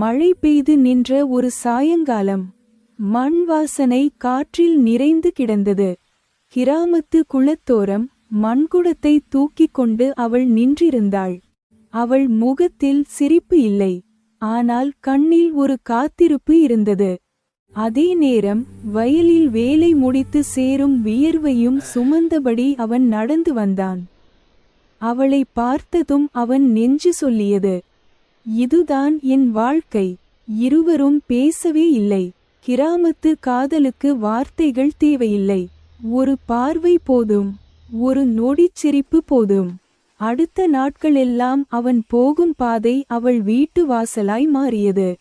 மழை பெய்து நின்ற ஒரு சாயங்காலம் மண் வாசனை காற்றில் நிறைந்து கிடந்தது. கிராமத்து குளத்தோரம் மண்குடத்தை தூக்கிக் கொண்டு அவள் நின்றிருந்தாள். அவள் முகத்தில் சிரிப்பு இல்லை ஆனால் கண்ணில் ஒரு காத்திருப்பு இருந்தது. அதே நேரம் வயலில் வேலை முடித்து சேரும் வியர்வையும் சுமந்தபடி அவன் நடந்து வந்தான். அவளை பார்த்ததும் அவன் நெஞ்சு சொல்லியது இதுதான் என் வாழ்க்கை. இருவரும் பேசவே இல்லை. கிராமத்து காதலுக்கு வார்த்தைகள் தேவையில்லை. ஒரு பார்வை போதும். ஒரு நொடிச்சிரிப்பு போதும். அடுத்த நாட்களெல்லாம் அவன் போகும் பாதை அவள் வீட்டு வாசலாய் மாறியது.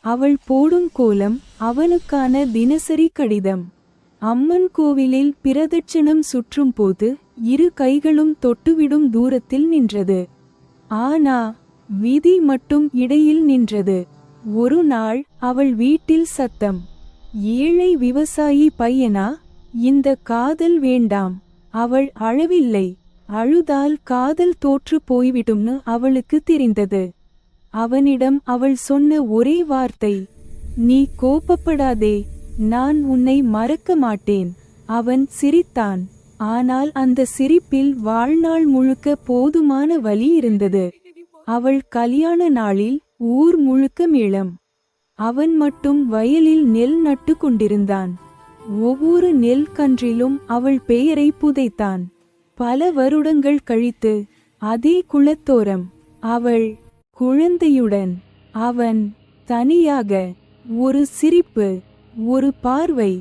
அவள் போடும் கோலம் அவனுக்கான தினசரி கடிதம். அம்மன் கோவிலில் பிரதட்சணம் சுற்றும் போது இரு கைகளும் தொட்டுவிடும் தூரத்தில் நின்றது. ஆனா விதி மட்டும் இடையில் நின்றது. ஒரு நாள் அவள் வீட்டில் சத்தம். ஏழை விவசாயி பையனா? இந்த காதல் வேண்டாம். அவள் அழவில்லை. அழுதால் காதல் தோற்று போய்விடும்னு அவளுக்கு தெரிந்தது. அவனிடம் அவள் சொன்ன ஒரே வார்த்தை நீ கோபப்படாதே. நான் உன்னை மறக்க மாட்டேன். அவன் சிரித்தான். ஆனால் அந்த சிரிப்பில் வாழ்நாள் முழுக்க போதுமான வலி இருந்தது. அவள் கல்யாண நாளில் ஊர் முழுக்க மேளம். அவன் மட்டும் வயலில் நெல் நட்டு கொண்டிருந்தான். ஒவ்வொரு நெல் கன்றிலும் அவள் பெயரை புதைத்தான். பல வருடங்கள் கழித்து அதே குளத்தோரம் அவள் குழந்தையுடன் அவன் தனியாக ஒரு சிரிப்பு ஒரு பார்வை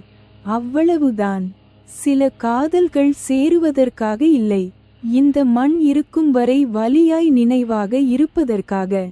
அவ்வளவுதான். சில காதல்கள் சேருவதற்காக இல்லை. இந்த மண் இருக்கும் வரை வலியாய் நினைவாக இருப்பதற்காக.